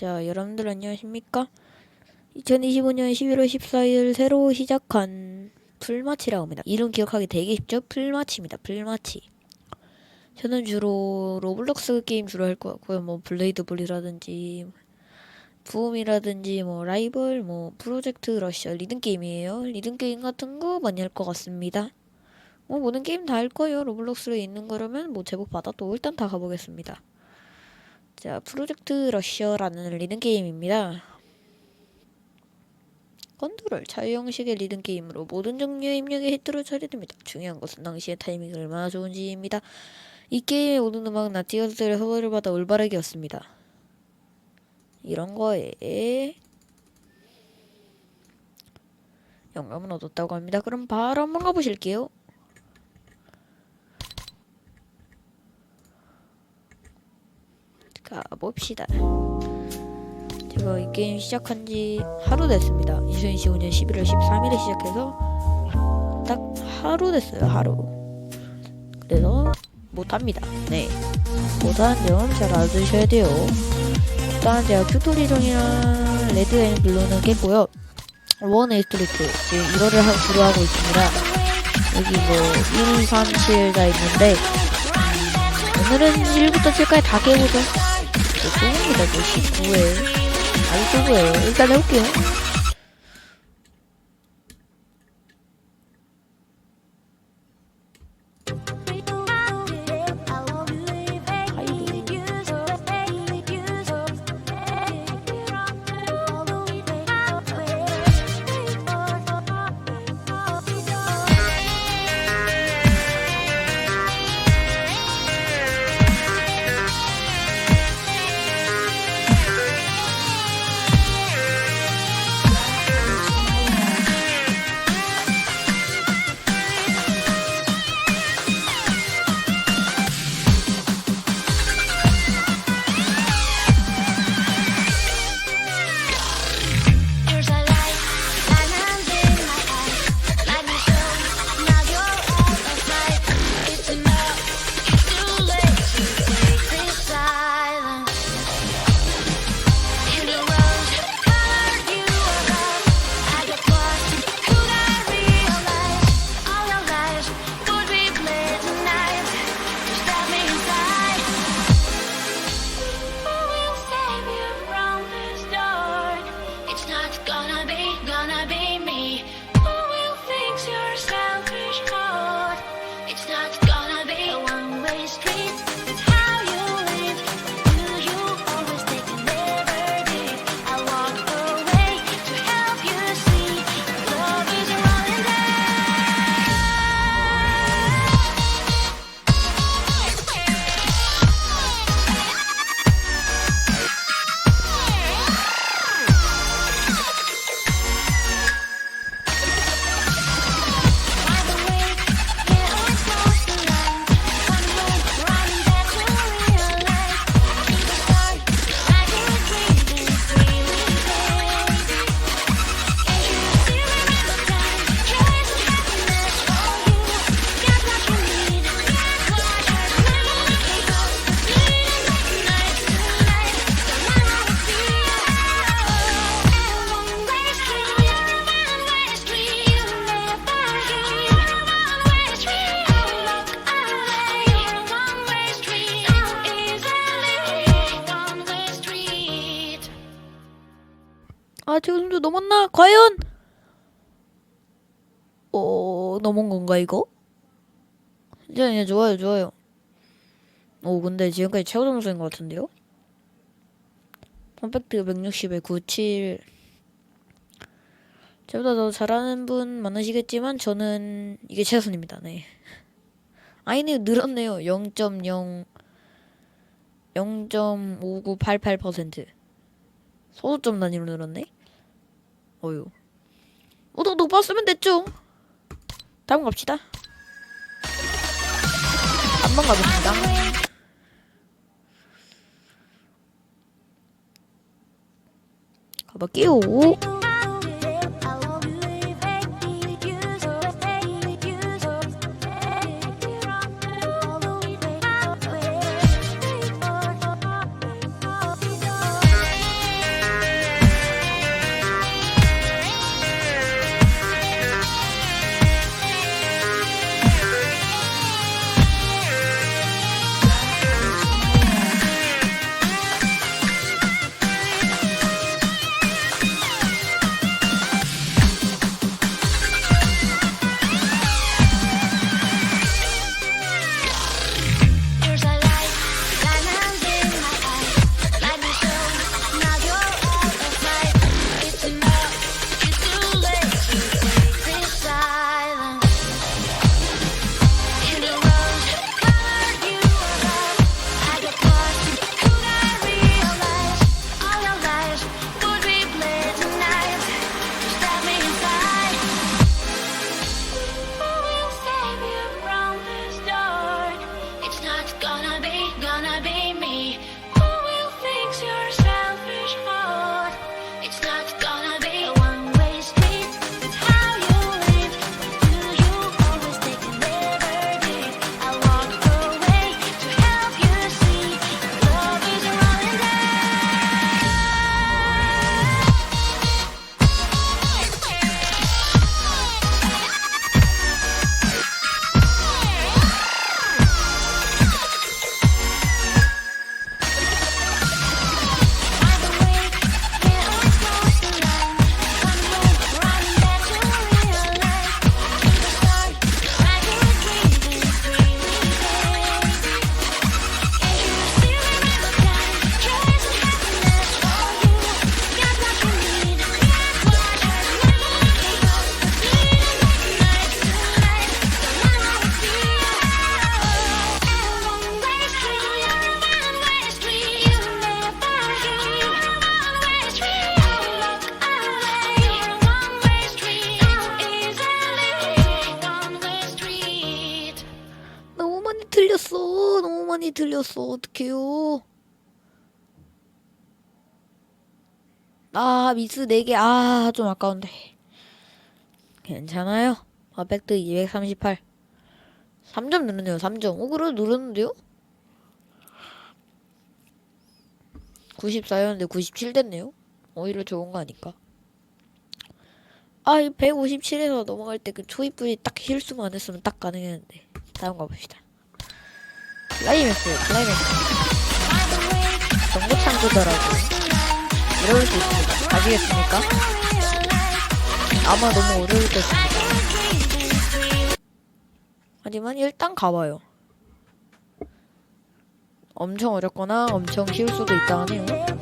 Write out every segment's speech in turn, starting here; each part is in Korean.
자, 여러분들 안녕하십니까? 2025년 11월 14일 새로 시작한 풀마치라고 합니다. 이름 기억하기 되게 쉽죠? 풀마치입니다. 풀마치. 저는 주로 로블록스 게임 주로 할 것 같고요. 뭐 블레이드 볼이라든지 부음이라든지 뭐 라이벌 뭐 프로젝트 러시아 리듬 게임이에요. 리듬 게임 같은 거 많이 할 것 같습니다. 뭐 모든 게임 다 할 거예요. 로블록스에 있는 거라면 뭐 제목 받아도 일단 다 가보겠습니다. 자, 프로젝트 러시아라는 리듬 게임입니다. 컨트롤 자유 형식의 리듬 게임으로 모든 종류의 입력에 히트로 처리됩니다. 중요한 것은 당시의 타이밍이 얼마나 좋은지입니다. 이 게임의 모든 음악은 나티어스들의 허가를 받아 올바르게였습니다. 이런 거에 영감을 얻었다고 합니다. 그럼 바로 한번 가보실게요. 가봅시다. 제가 이 게임 시작한 지 하루 됐습니다. 2025년 11월 13일에 시작해서 딱 하루 됐어요. 하루. 그래서 못합니다. 네. 못하는 점 잘 알아두셔야 돼요. 일단 제가 튜토리얼이랑 레드 앤 블루는 깼고요. 원 에이스트리트 지금 1월을 하, 주로 하고 있습니다. 여기 뭐 1, 3, 7 다 있는데 오늘은 1부터 7까지 다 깨보죠. 뭐 19회. 아주 좋고요. 일단 해볼게요. 넘었나? 과연? 어, 넘은 건가, 이거? 이제, 이제 좋아요, 좋아요. 오, 근데 지금까지 최고 점수인 것 같은데요? 퍼펙트 160에 97. 저보다 더 잘하는 분 많으시겠지만, 저는 이게 최선입니다, 네. 아이네 늘었네요. 0.0, 0.5988%. 소수점 단위로 늘었네? 어휴. 어, 더 높았으면 됐죠. 다음 갑시다. 한번 가겠습니다. 가볼게요. 틀렸어. 어떡해요. 아, 미스 4개. 아, 좀 아까운데. 괜찮아요. 퍼펙트 238. 3점 누르네요, 3점. 어, 그래도 누르는데요? 94였는데 97 됐네요. 오히려 좋은 거 아닐까? 아, 이 157에서 넘어갈 때 그 초입분이 딱 실수만 안 했으면 딱 가능했는데. 다음 가봅시다. 클라이맥스, 클라이맥스. 정보 창조더라고. 이럴 수 있습니다. 아시겠습니까? 아마 너무 어려울 것입니다. 하지만 일단 가봐요. 엄청 어렵거나 엄청 쉬울 수도 있다 하네요.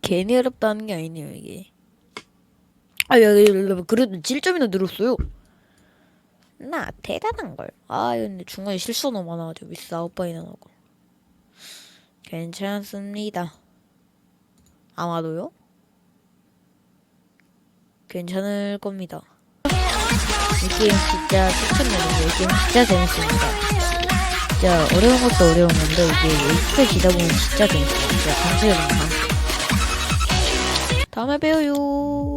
괜히 어렵다는 게 아니네요, 이게. 아, 야, 야, 야, 그래도 7점이나 늘었어요. 나 대단한 걸. 아, 근데 중간에 실수 너무 많아가지고 미스 아홉 번이나 나고. 괜찮습니다. 아마도요? 괜찮을 겁니다. 이 게임 진짜 추천드립니다. 이 게임 진짜 재밌습니다. 진짜 어려운 것도 어려운 건데 이게 익숙해지다 보면 진짜 재밌어요. 진짜 강추해줍니다. 다음에 봬요.